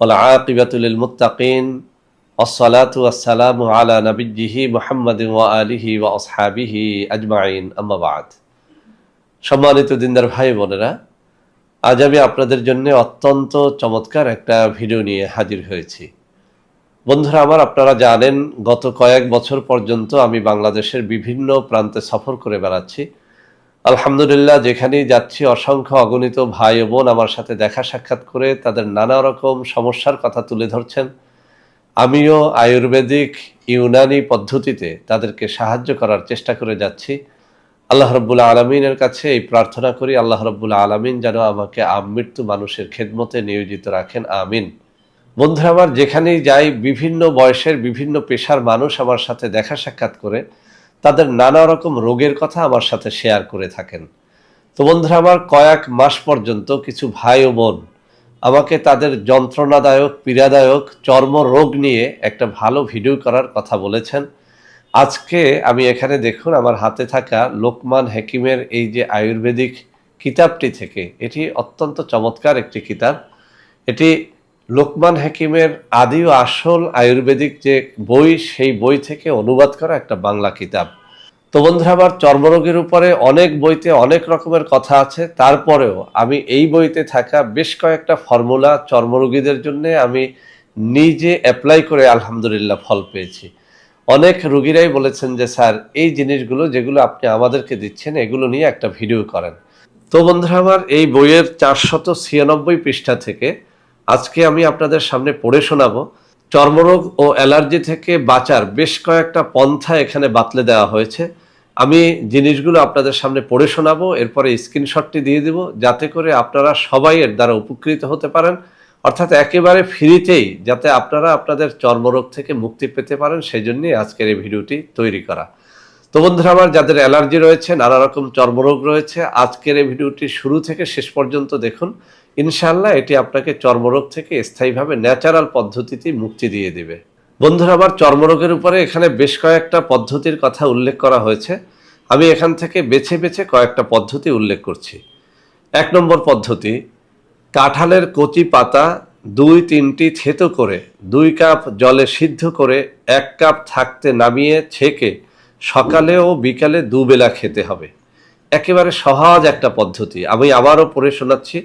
আলা সম্মানিত দিনদার ভাই বোনেরা, আজ আমি আপনাদের জন্য অত্যন্ত চমৎকার একটা ভিডিও নিয়ে হাজির হয়েছি। বন্ধুরা, আমার আপনারা জানেন, গত কয়েক বছর পর্যন্ত আমি বাংলাদেশের বিভিন্ন প্রান্তে সফর করে বেড়াচ্ছি। আলহামদুলিল্লাহ, যেখানেই যাচ্ছি, অসংখ্য অগণিত ভাই ও বোন আমার সাথে দেখা সাক্ষাৎ করে তাদের নানা রকম সমস্যার কথা তুলে ধরছেন। আমিও আয়ুর্বেদিক ইউনানি পদ্ধতিতে তাদেরকে সাহায্য করার চেষ্টা করে যাচ্ছি। আল্লাহ রব্বুল্লা আলমিনের কাছে এই প্রার্থনা করি, আল্লাহ রব্বুল্লা আলমিন যেন আমাকে আমৃত্যু মানুষের খেদমতে নিয়োজিত রাখেন, আমিন। বন্ধুরা, আমার যেখানেই যাই, বিভিন্ন বয়সের বিভিন্ন পেশার মানুষ আমার সাথে দেখা সাক্ষাৎ করে। তাদের নানা রকম রোগের কথা আমার সাথে শেয়ার করে থাকেন। তো বন্ধুরা, আমার কয়েক মাস পর্যন্ত কিছু ভাই ও বোন আমাকে তাদের যন্ত্রণাদায়ক, পীড়াদায়ক চর্ম রোগ নিয়ে একটা ভালো ভিডিও করার কথা বলেছেন। আজকে আমি এখানে দেখুন, আমার হাতে থাকা লোকমান হেকিমের এই যে আয়ুর্বেদিক কিতাবটি থেকে, এটি অত্যন্ত চমৎকার একটি কিতাব। এটি লোকমান হাকিমের আদি ও আসল আয়ুর্বেদিক যে বই, সেই বই থেকে অনুবাদ করা একটা বাংলা কিতাব। তো বন্ধুরা, আমার চর্মরোগের উপরে অনেক বইতে অনেক রকমের কথা আছে। তারপরেও আমি এই বইতে থাকা বেশ কয়েকটা ফর্মুলা চর্মরোগীদের জন্য আমি নিজে অ্যাপ্লাই করে আলহামদুলিল্লাহ ফল পেয়েছি। অনেক রুগীরাই বলেছেন যে, স্যার, এই জিনিসগুলো যেগুলো আপনি আমাদেরকে দিচ্ছেন, এগুলো নিয়ে একটা ভিডিও করেন। তো বন্ধুরা, আমার এই বইয়ের চারশত ছিয়ানব্বই পৃষ্ঠা থেকে আজকে আমি আপনাদের সামনে পড়ে শোনাবো। চর্মরোগ ও অ্যালার্জি থেকে বাঁচার বেশ কয়েকটা পন্থা এখানে বাতলে দেওয়া হয়েছে। আমি জিনিসগুলো আপনাদের সামনে পড়ে শোনাবো, এরপরে স্ক্রিনশটটি দিয়ে দিব, যাতে করে আপনারা সবাই এর দ্বারা উপকৃত হতে পারেন। অর্থাৎ একেবারে ফ্রিতেই যাতে আপনারা আপনাদের চর্মরোগ থেকে মুক্তি পেতে পারেন সেই জন্যই আজকের এই ভিডিওটি তৈরি করা। তো বন্ধুরা, আমার যাদের অ্যালার্জি রয়েছে, নানা রকম চর্মরোগ রয়েছে, আজকের এই ভিডিওটি শুরু থেকে শেষ পর্যন্ত দেখুন। ইনশাল্লাহ এটি আপনাকে চর্মরোগ থেকে স্থায়ীভাবে ন্যাচারাল পদ্ধতিতে মুক্তি দিয়ে দিবে। বন্ধুরা, আবার চর্মরোগের উপরে এখানে বেশ কয়েকটা পদ্ধতির কথা উল্লেখ করা হয়েছে। আমি এখান থেকে বেছে বেছে কয়েকটা পদ্ধতি উল্লেখ করছি। এক নম্বর পদ্ধতি, কাঁঠালের কচি পাতা দুই তিনটি থেতো করে, দুই কাপ জলে সিদ্ধ করে এক কাপ থাকতে নামিয়ে ছেঁকে সকালে ও বিকালে দুবেলা খেতে হবে। একেবারে সহজ একটা পদ্ধতি। আমি আবারও পড়ে শোনাচ্ছি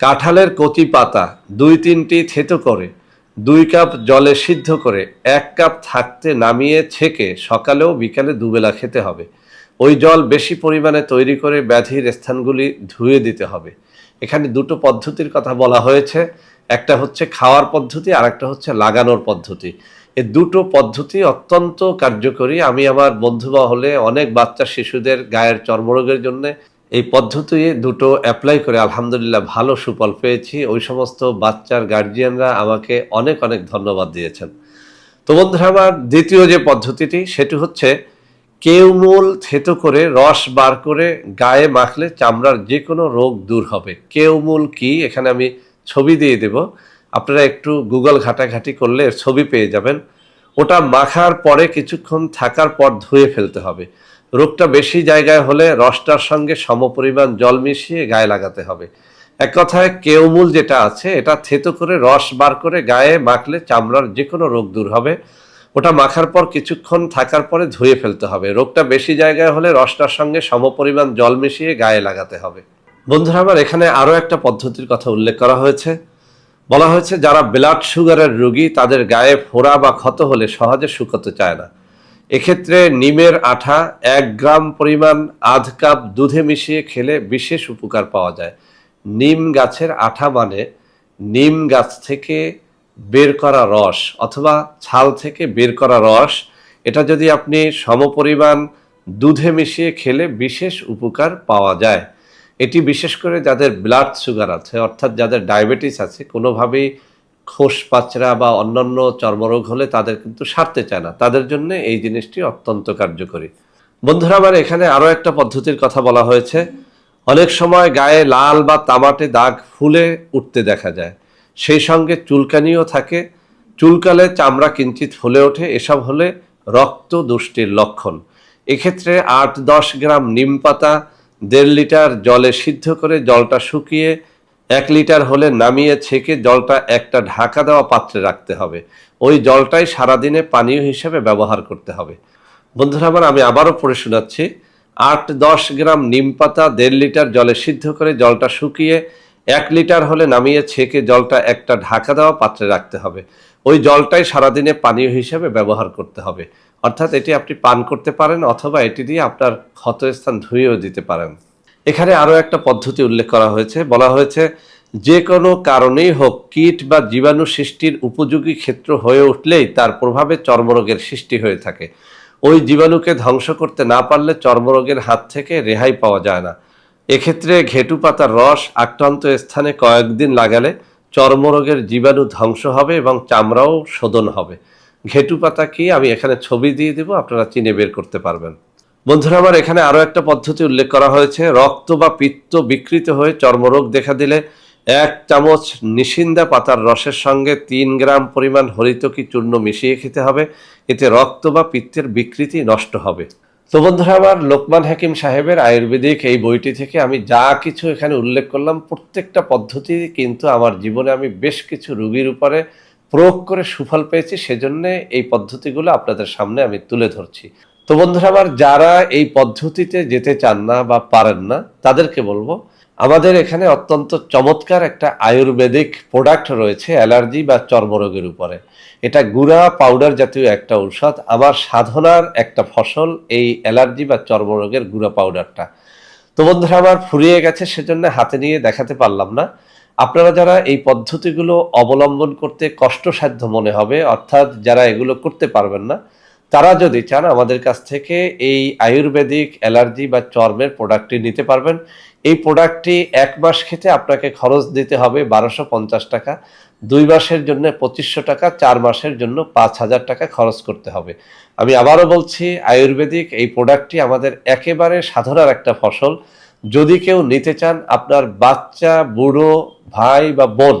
কাঁঠালের কচি পাতা দুই তিনটি থেতো করে, দুই কাপ জলে সিদ্ধ করে, এক কাপ থাকতে নামিয়ে ছেঁকে সকালেও বিকালে দুবেলা খেতে হবে। ওই জল বেশি পরিমাণে তৈরি করে ব্যাধির স্থানগুলি ধুয়ে দিতে হবে। এখানে দুটো পদ্ধতির কথা বলা হয়েছে। একটা হচ্ছে খাওয়ার পদ্ধতি আর একটা হচ্ছে লাগানোর পদ্ধতি। এ দুটো পদ্ধতি অত্যন্ত কার্যকরী। আমি আমার বন্ধু হলে অনেক বাচ্চা শিশুদের গায়ের চর্মরোগের জন্য এই পদ্ধতি দুটো অ্যাপ্লাই করে আলহামদুলিল্লাহ ভালো সুফল পেয়েছি। ওই সমস্ত বাচ্চার গার্জিয়ানরা আমাকে অনেক অনেক ধন্যবাদ দিয়েছেন। তো বন্ধুরা, আমার দ্বিতীয় যে পদ্ধতিটি, সেটি হচ্ছে কেউমূল থেতো করে রস বার করে গায়ে মাখলে চামড়ার যে কোনো রোগ দূর হবে। কেউমূল কি, এখানে আমি ছবি দিয়ে দেব। আপনারা একটু গুগল ঘাটাঘাটি করলে ছবি পেয়ে যাবেন। ওটা মাখার পরে কিছুক্ষণ থাকার পর ধুয়ে ফেলতে হবে। রোগটা বেশি জায়গায় হলে রসটার সঙ্গে সমপরিমাণ জল মিশিয়ে গায়ে লাগাতে হবে। এক কথায় কেউমূল যেটা আছে, এটা থেতো করে রস বার করে গায়ে মাখলে চামড়ার যে কোনো রোগ দূর হবে। ওটা মাখার পর কিছুক্ষণ থাকার পরে ধুয়ে ফেলতে হবে। রোগটা বেশি জায়গায় হলে রসটার সঙ্গে সমপরিমাণ জল মিশিয়ে গায়ে লাগাতে হবে। বন্ধুরা, আমার এখানে আরও একটা পদ্ধতির কথা উল্লেখ করা হয়েছে। বলা হয়েছে, যারা ব্লাড সুগারের রোগী, তাদের গায়ে ফোড়া বা ক্ষত হলে সহজে শুকোতে চায় না। এক্ষেত্রে নিমের আঠা, এক গ্রাম পরিমাণ আধ কাপ দুধে মিশিয়ে খেলে বিশেষ উপকার পাওয়া যায়। নিম গাছের আঠা মানে নিম গাছ থেকে বের করা রস অথবা ছাল থেকে বের করা রস। এটা যদি আপনি সমপরিমাণ দুধে মিশিয়ে খেলে বিশেষ উপকার পাওয়া যায়। এটি বিশেষ করে যাদের ব্লাড সুগার আছে, অর্থাৎ যাদের ডায়াবেটিস আছে, কোনোভাবেই খোস পাচরা বা অন্যান্য চর্মরোগ হলে তাদের কিন্তু সারতে চায় না। তাদের জন্য এই জিনিসটি অত্যন্ত কার্যকরী। বন্ধুরা, আমার এখানে আরও একটা পদ্ধতির কথা বলা হয়েছে। অনেক সময় গায়ে লাল বা তামাটে দাগ ফুলে উঠতে দেখা যায়। সেই সঙ্গে চুলকানিও থাকে। চুলকালে চামড়া কিঞ্চিত ফুলে ওঠে। এসব হলে রক্ত দুষ্টির লক্ষণ। এক্ষেত্রে আট দশ গ্রাম নিম পাতা, দেড় লিটার জলে সিদ্ধ করে জলটা শুকিয়ে এক লিটার হলে নামিয়ে ছেঁকে জলটা একটা ঢাকা দেওয়া পাত্রে রাখতে হবে। ওই জলটাই সারাদিনে পানীয় হিসেবে ব্যবহার করতে হবে। বন্ধুরা, আমার, আমি আবারও পড়ে শোনাচ্ছি। আট দশ গ্রাম নিম পাতা, দেড় লিটার জলে সিদ্ধ করে জলটা শুকিয়ে এক লিটার হলে নামিয়ে ছেঁকে জলটা একটা ঢাকা দেওয়া পাত্রে রাখতে হবে। ওই জলটাই সারাদিনে পানীয় হিসেবে ব্যবহার করতে হবে। অর্থাৎ এটি আপনি পান করতে পারেন অথবা এটি দিয়ে আপনার ক্ষতস্থান ধুয়েও দিতে পারেন। এখানে আরও একটা পদ্ধতি উল্লেখ করা হয়েছে। বলা হয়েছে, যে কোনো কারণেই হোক, কীট বা জীবাণু সৃষ্টির উপযোগী ক্ষেত্র হয়ে উঠলেই তার প্রভাবে চর্মরোগের সৃষ্টি হয়ে থাকে। ওই জীবাণুকে ধ্বংস করতে না পারলে চর্মরোগের হাত থেকে রেহাই পাওয়া যায় না। এক্ষেত্রে ঘেটু পাতার রস আক্রান্ত স্থানে কয়েকদিন লাগালে চর্মরোগের জীবাণু ধ্বংস হবে এবং চামড়াও শোধন হবে। ঘেটু পাতা কি? আমি এখানে ছবি দিয়ে দেব, আপনারা চিনে বের করতে পারবেন। বন্ধুরা আমার এখানে আরও একটা পদ্ধতি উল্লেখ করা হয়েছে। রক্ত বা পিত্ত বিকৃত হয়ে চর্মরোগ দেখা দিলে এক চামচ নিশিন্দা পাতার রসের সঙ্গে তিন গ্রাম পরিমাণ হরিতকি চূর্ণ মিশিয়ে খেতে হবে। এতে রক্ত বা পিত্তের বিকৃতি নষ্ট হবে। তো বন্ধুরা আমার লোকমান হাকিম সাহেবের আয়ুর্বেদিক এই বইটি থেকে আমি যা কিছু এখানে উল্লেখ করলাম, প্রত্যেকটা পদ্ধতি কিন্তু আমার জীবনে আমি বেশ কিছু রুগীর উপরে প্রয়োগ করে সুফল পেয়েছি। সেজন্য এই পদ্ধতিগুলো আপনাদের সামনে আমি তুলে ধরছি। তো বন্ধুরা আমার যারা এই পদ্ধতিতে যেতে চান না বা পারেন না, তাদেরকে বলব, আমাদের এখানে অত্যন্ত চমৎকার একটা আয়ুর্বেদিক প্রোডাক্ট রয়েছে অ্যালার্জি বা চর্মরোগের উপরে। এটা গুঁড়া পাউডার জাতীয় একটা ঔষধ। আমার সাধনার একটা ফসল এই অ্যালার্জি বা চর্মরোগের গুঁড়া পাউডারটা। তো বন্ধুরা আমার ফুরিয়ে গেছে, সেজন্য হাতে নিয়ে দেখাতে পারলাম না। আপনারা যারা এই পদ্ধতিগুলো অবলম্বন করতে কষ্টসাধ্য মনে হবে, অর্থাৎ যারা এগুলো করতে পারবেন না তারা যদি চান, আমাদের কাছ থেকে এই আয়ুর্বেদিক অ্যালার্জি বা চর্মের প্রোডাক্টটি নিতে পারবেন। এই প্রোডাক্টটি এক মাস খেতে আপনাকে খরচ দিতে হবে বারোশো পঞ্চাশ টাকা। দুই মাসের জন্য পঁচিশশো টাকা, চার মাসের জন্য পাঁচ হাজার টাকা খরচ করতে হবে। আমি আবারও বলছি, আয়ুর্বেদিক এই প্রোডাক্টটি আমাদের একেবারে সাধারণ একটা ফসল। যদি কেউ নিতে চান, আপনার বাচ্চা, বুড়ো, ভাই বা বোন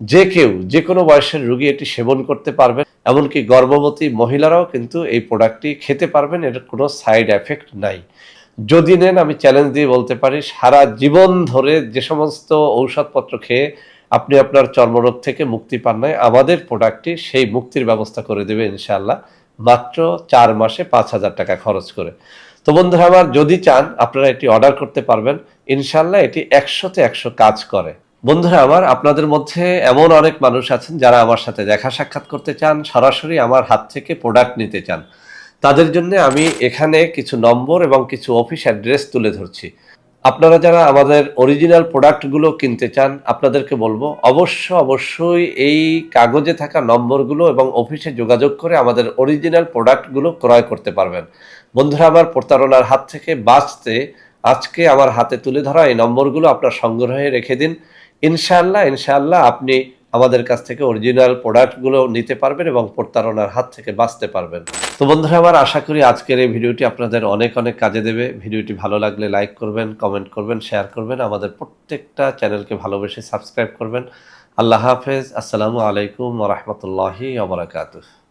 যে কেউ যে কোনো বয়সের রুগী এটি সেবন করতে পারবেন এমনকি গর্ভবতী মহিলারাও কিন্তু এই প্রোডাক্টটি খেতে পারবেন, এর কোনো সাইড এফেক্ট নাই। যদি নেন, আমি চ্যালেঞ্জ দিয়ে বলতে পারি, সারা জীবন ধরে যে সমস্ত ঔষধপত্র খেয়ে আপনি আপনার চর্মরোগ থেকে মুক্তি পান নাই, আমাদের প্রোডাক্টটি সেই মুক্তির ব্যবস্থা করে দেবে ইনশাআল্লাহ, মাত্র চার মাসে পাঁচ হাজার টাকা খরচ করে। তো বন্ধুরা, আমার যদি চান, আপনারা এটি অর্ডার করতে পারবেন ইনশাল্লাহ এটি একশোতে একশো কাজ করে। বন্ধুরা, আমার আপনাদের মধ্যে এমন অনেক মানুষ আছেন যারা আমার সাথে দেখা সাক্ষাৎ করতে চান, সরাসরি আমার হাত থেকে প্রোডাক্ট নিতে চান। তাদের জন্য আমি এখানে কিছু নম্বর এবং কিছু অফিস অ্যাড্রেস তুলে ধরছি। আপনারা যারা আমাদের অরিজিনাল প্রোডাক্টগুলো কিনতে চান, আপনাদেরকে বলব, অবশ্য অবশ্যই এই কাগজে থাকা নম্বরগুলো এবং অফিসে যোগাযোগ করে আমাদের অরিজিনাল প্রোডাক্টগুলো ক্রয় করতে পারবেন। বন্ধুরা, আমার প্রতারণার হাত থেকে বাঁচতে আজকে আমার হাতে তুলে ধরা এই নম্বরগুলো আপনার সংগ্রহে রেখে দিন। ইনশাআল্লাহ ইনশাআল্লাহ আপনি আমাদের কাছ থেকে অরিজিনাল প্রোডাক্টগুলো নিতে পারবেন এবং প্রতারণার হাত থেকে বাঁচতে পারবেন। তো বন্ধুরা, আমার আশা করি আজকের এই ভিডিওটি আপনাদের অনেক অনেক কাজে দেবে। ভিডিওটি ভালো লাগলে লাইক করবেন কমেন্ট করবেন শেয়ার করবেন। আমাদের প্রত্যেকটা চ্যানেলকে ভালোবেসে সাবস্ক্রাইব করবেন। আল্লাহ হাফেজ। আসসালামু আলাইকুম রহমতুল্লাহি